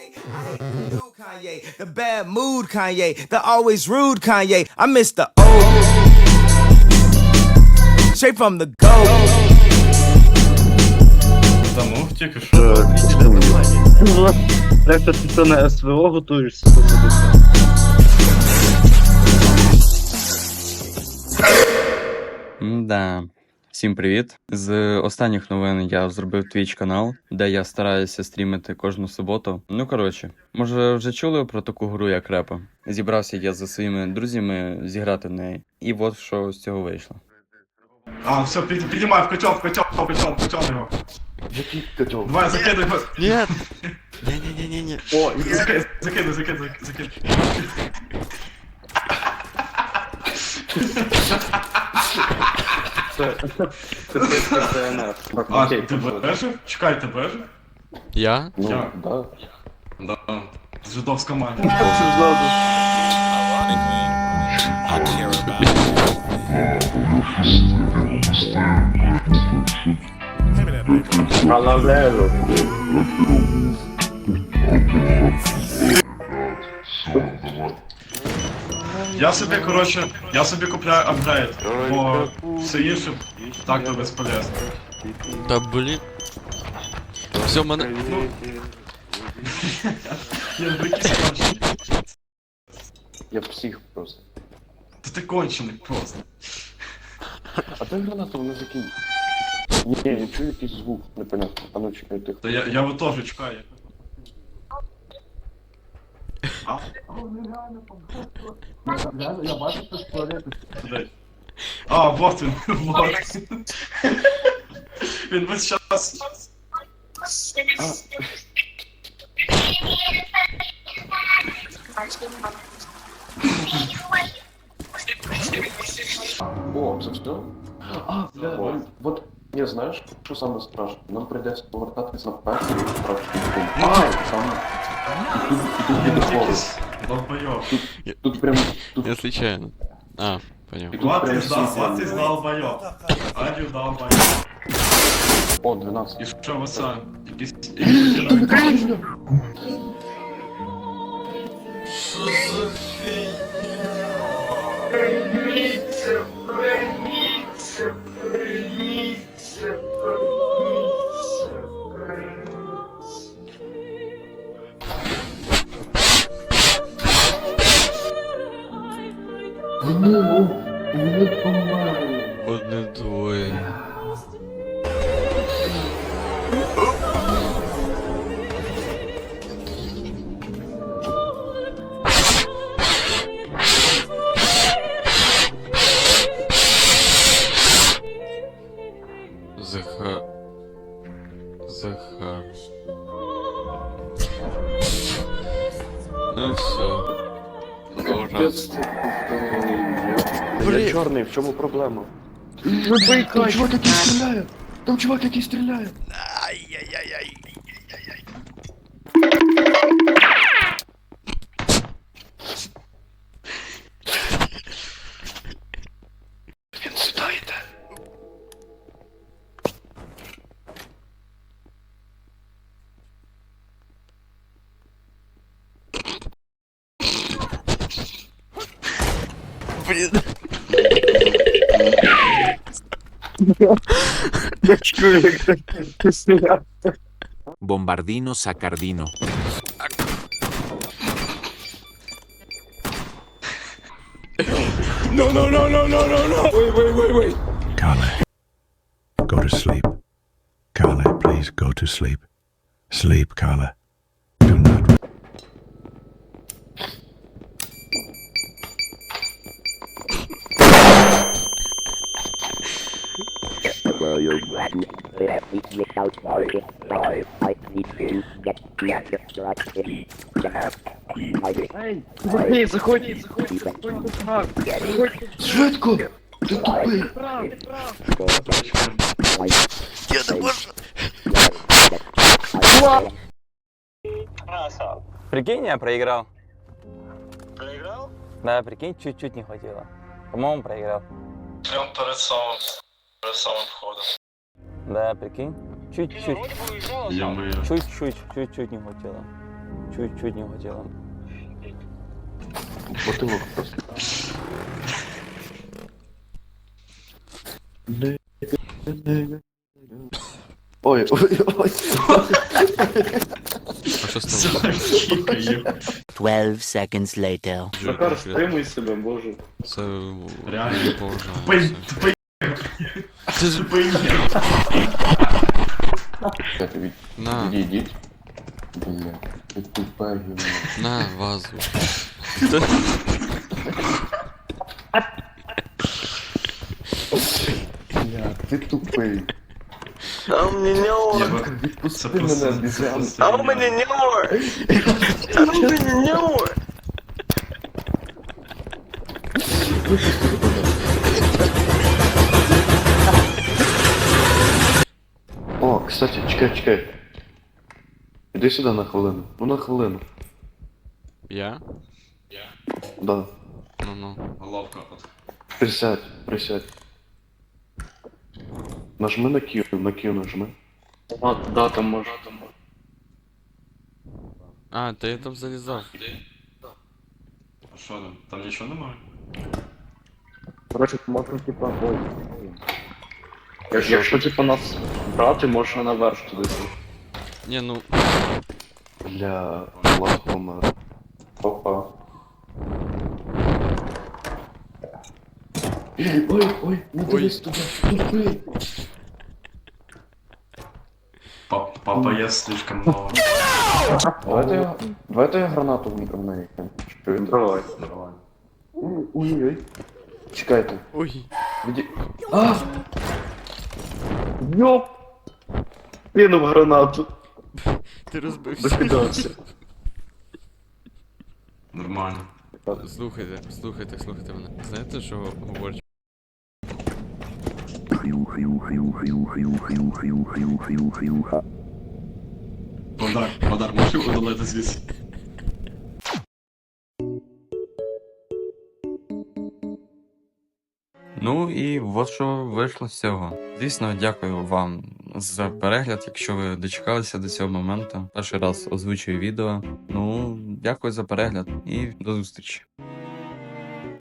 Kanye. I hate the new Kanye, the bad mood Kanye, the always rude Kanye. I miss the old. Straight from the go. Тому тільки що. Ректор, ти що на СВО готуєшся? Да. Всім привіт! З останніх новин я зробив Twitch канал, де я стараюся стрімити кожну суботу. Ну коротше, може вже чули про таку гру, як репа? Зібрався я зі своїми друзями зіграти в неї. І от що з цього вийшло. А, все, під, піднімай в котел, в котел, в котел, в котел його. Який котел? Давай, закидай його. Нет! Не-не-не-не-не. О, Закидай, закидай, закидай, закидай. Це це ЦНР. А, Окей, ти пішли. бежив? Чекай, ти бежив? Я? Ну, Я. да. Да. Жидовська мать. Паралело. Я собі, коротше, я собі купляю апгрейд, бо все інше так то безполезно. Да блин. Все, мене. Я ну якийсь кончений. Я псих просто. Та ти кончений просто. А де гранату вони закинь? Ні, я чую якийсь звук, непонятно. А ну чекай, тихо. Та я, я от теж чекаю. А? Я бачу, що туалети. А, вот він, вот. Він весь час. О, це все? А, бля, нам- вот, не знаєш, що саме страшно? Нам прийдеться повертатись на перший страшний пункт. Ай, саме. І тут, і тут Він буде якийсь долбойоб. Тут прям, тут, Я случайно. А, понял. і тут Влад прям із дал, всі Влад із зелені. долбойоб. Адю долбойоб. О, 12. І що ви це? Якісь... якісь- Одне двоє. Захар. Захар. Ну все. Капець, ти, е, Я чорний, в чому проблема? Там чувак який стріляє! Там чувак який стріляє! Він сюди йде! Bombardino Sacardino. No, no, no, no, no, no, no. Wait, wait, wait, wait. Carly, go to sleep. Carly, please go to sleep. Sleep, Carly. Ей, заходь, заходь, заходь, заходь. Швидко! Ти тупий! Прикинь, я проиграл. Проиграл? Да, прикинь, чуть-чуть не хватило. По-моему, проиграл. Прям перед самим, перед самим входом. Да, прикинь. Чуть-чуть. Я мию. Чуть-чуть, чуть-чуть не хватило. Чуть-чуть не хотіла. Бутылок просто. Ой, ой, ой. А що з тобою? Кікає. 12 seconds later. Захар, стримуй себе, боже. Це Реально. не Тупий, поважається. тупий, Ти ж... тупий. Ребята, від- На, відійдіть. Бля, ти тупе гівно. на вазу. Бля, ти тупий. Я би- Це Відпусти просто... мене, це обіцян. просто- О, кстати, чекай, чекай. Іди сюди на хвилину. Ну на хвилину. Я? Я? Да. Ну-ну. Головка от. Присядь, присядь. Нажми на Q, на Q нажми. А, да, там може. А, та я там залізав. А що там? Там нічого немає? Короче, можна типа, ой. Як- Якщо типа нас брати, можна наверх туди. Ні, ну, Бля, Влад помер. Опа. Ой, ой, ой, не дивись туди. Тупий. Пап- Папа є слишком мало. Давайте я, давайте я гранату в в неї. Що він Давай. Давай. Ой-ой. Чекайте. ой. Віді... А! Йоп! Кинув гранату. Ти розбився. Нормально. Слухайте, слухайте, слухайте мене. Знаєте, що говорить? Водар, водар, можеш удалити звідси? Ну і от що вийшло з цього. Звісно, дякую вам за перегляд, якщо ви дочекалися до цього моменту. Перший раз озвучую відео. Ну, дякую за перегляд і до зустрічі.